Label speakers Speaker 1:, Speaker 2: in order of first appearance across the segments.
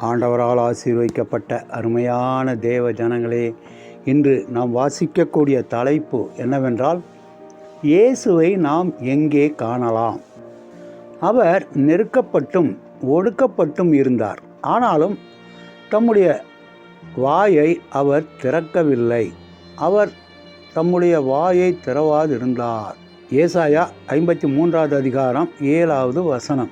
Speaker 1: ஆண்டவரால் ஆசீர்வதிக்கப்பட்ட அருமையான தேவ ஜனங்களே இன்று நாம் வாசிக்கக்கூடிய தலைப்பு என்னவென்றால் இயேசுவை நாம் எங்கே காணலாம்? அவர் நெருக்கப்பட்டும் ஒடுக்கப்பட்டும் இருந்தார். ஆனாலும் தம்முடைய வாயை அவர் திறக்கவில்லை. அவர் தம்முடைய வாயை திறவாதிருந்தார். ஏசாயா ஐம்பத்தி மூன்றாவது அதிகாரம் ஏழாவது வசனம்.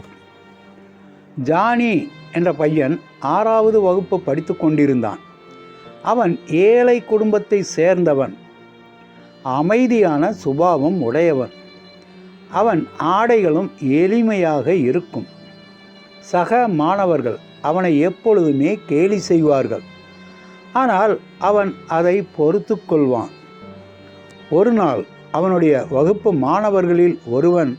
Speaker 1: ஜானி என்ற பையன் ஆறாவது வகுப்பு படித்து கொண்டிருந்தான். அவன் ஏழை குடும்பத்தை சேர்ந்தவன். அமைதியான சுபாவம் உடையவன். அவன் ஆடைகளும் எளிமையாக இருக்கும். சக மாணவர்கள் அவனை எப்பொழுதுமே கேலி செய்வார்கள். ஆனால் அவன் அதை பொறுத்து கொள்வான். ஒரு நாள் அவனுடைய வகுப்பு மாணவர்களில் ஒருவன்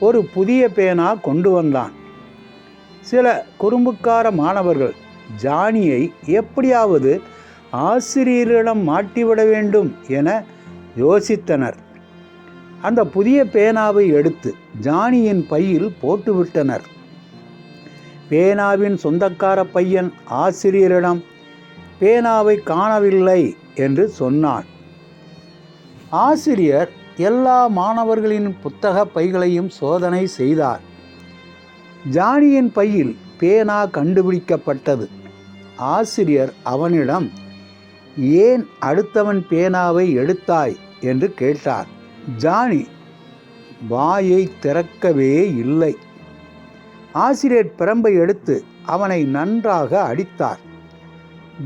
Speaker 1: ஒரு புதிய பேனா கொண்டு வந்தான். சில குறும்புக்கார மாணவர்கள் ஜானியை எப்படியாவது ஆசிரியரிடம் மாட்டிவிட வேண்டும் என யோசித்தனர். அந்த புதிய பேனாவை எடுத்து ஜானியின் பையில் போட்டுவிட்டனர். பேனாவின் சொந்தக்கார பையன் ஆசிரியரிடம் பேனாவை காணவில்லை என்று சொன்னான். ஆசிரியர் எல்லா மாணவர்களின் புத்தக பைகளையும் சோதனை செய்தார். ஜானியின் பையில் பேனா கண்டுபிடிக்கப்பட்டது. ஆசிரியர் அவனிடம் ஏன் அடுத்தவன் பேனாவை எடுத்தாய்? என்று கேட்டார். ஜானி வாயை திறக்கவே இல்லை. ஆசிரியர் பிரம்பை எடுத்து அவனை நன்றாக அடித்தார்.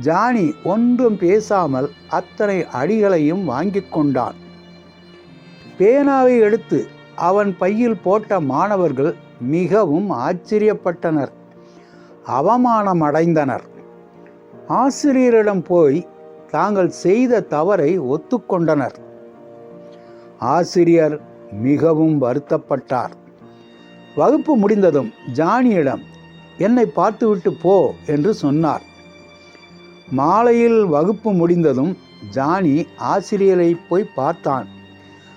Speaker 1: ஜானி ஒன்றும் பேசாமல் அத்தனை அடிகளையும் வாங்கி கொண்டான். பேனாவை எடுத்து அவன் பையில் போட்ட மாணவர்கள் மிகவும் ஆச்சரியப்பட்டனர். அவமானம் அடைந்தனர் ஆசிரியரிடம் போய் தாங்கள் செய்த தவறை ஒத்துக்கொண்டனர். ஆசிரியர் மிகவும் வருத்தப்பட்டார். வகுப்பு முடிந்ததும் ஜானியிடம் என்னை பார்த்துவிட்டு போ என்று சொன்னார். மாலையில் வகுப்பு முடிந்ததும் ஜானி ஆசிரியரை போய் பார்த்தான்.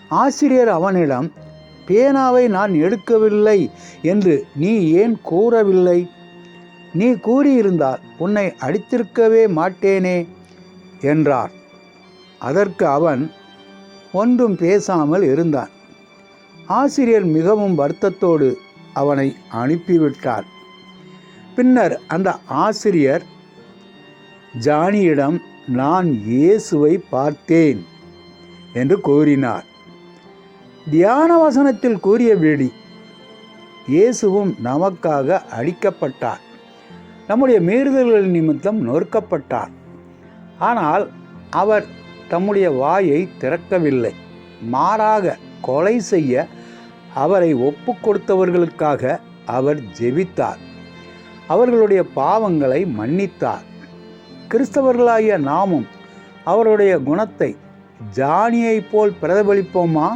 Speaker 1: ஆசிரியர் அவனிடம் பேனாவை நான் எடுக்கவில்லை என்று நீ ஏன் கூறவில்லை? நீ கூறியிருந்தால் உன்னை அடித்திருக்கவே மாட்டேனே என்றார். அதற்கு அவன் ஒன்றும் பேசாமல் இருந்தான். ஆசிரியர் மிகவும் வருத்தத்தோடு அவனை அனுப்பிவிட்டார். பின்னர் அந்த ஆசிரியர் ஜானியிடம் நான் இயேசுவை பார்த்தேன் என்று கூறினார். தியான வசனத்தில் கூறியபடி இயேசுவும் நமக்காக அடிக்கப்பட்டார். நம்முடைய மீறுதல்கள் நிமித்தம் நொறுக்கப்பட்டார். ஆனால் அவர் தம்முடைய வாயை திறக்கவில்லை. மாறாக கொலை செய்ய அவரை ஒப்பு கொடுத்தவர்களுக்காக அவர் ஜெபித்தார். அவர்களுடைய பாவங்களை மன்னித்தார். கிறிஸ்தவர்களாகிய நாமும் அவருடைய குணத்தை ஜானியைப் போல் பிரதிபலிப்போமா?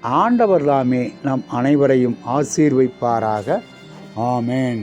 Speaker 1: ஆண்டவர் தாமே நம் அனைவரையும் ஆசீர்வைப்பாராக. ஆமேன்.